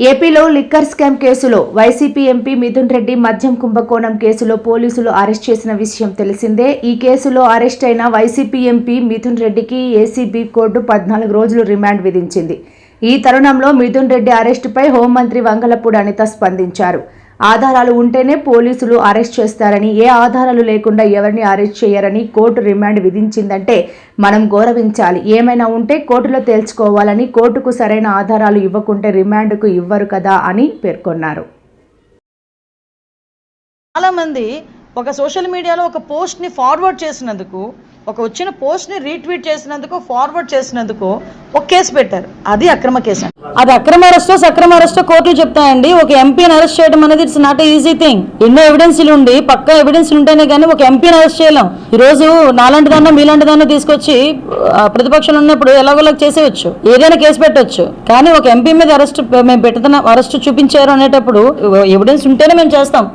ఏపీలో liquor scam కేసులో YCP MP Mithun Reddy మద్యం కుంభకోణం కేసులో పోలీసులు అరెస్ట్ చేసిన విషయం తెలిసిందే. ఈ కేసులో అరెస్ట్ అయిన వైసీపీ ఎంపీ మిథున్ రెడ్డికి ఏసీబీ కోర్టు పద్నాలుగు రోజులు రిమాండ్ విధించింది. ఈ తరుణంలో మిథున్ రెడ్డి అరెస్టుపై హోంమంత్రి వంగలపూడి అనిత స్పందించారు. ఆధారాలు ఉంటేనే పోలీసులు అరెస్ట్ చేస్తారని ఏ ఆధారాలు లేకుండా ఎవరిని అరెస్ట్ చేయరని కోర్టు రిమాండ్ విధించిందంటే మనం గౌరవించాలి. ఏమైనా ఉంటే కోర్టులో తేల్చుకోవాలని కోర్టుకు సరైన ఆధారాలు ఇవ్వకుంటే రిమాండ్కు ఇవ్వరు కదా అని పేర్కొన్నారు. చాలామంది ఒక సోషల్ మీడియాలో ఒక పోస్ట్ని ఫార్వర్డ్ చేసినందుకు ఒక వచ్చిన పోస్ట్ని రీట్వీట్ చేసినందుకు ఫార్వర్డ్ చేసినందుకు ఒక కేసు పెట్టారు. అది అక్రమ కేసు అది అక్రమ అరెస్టో సక్రమ అరెస్టో కోర్టులు చెప్తాయండి. ఒక ఎంపీని అరెస్ట్ చేయడం అనేది ఇట్స్ నాట్ ఈజీ థింగ్ ఎన్నో ఎవిడెన్స్లు ఉండి పక్క ఎవిడెన్స్లు ఉంటేనే కానీ ఒక ఎంపీని అరెస్ట్ చేయలేం. ఈ రోజు నాలాంటి మీలాంటి దాన్ని తీసుకొచ్చి ప్రతిపక్షంలో ఉన్నప్పుడు ఎలాగోలాగా చేసేయచ్చు. ఏదైనా కేసు పెట్టవచ్చు కానీ ఒక ఎంపీ మీద అరెస్ట్ మేము పెడుతున్న అరెస్ట్ చూపించారు అనేటప్పుడు ఎవిడెన్స్ ఉంటేనే మేము చేస్తాం.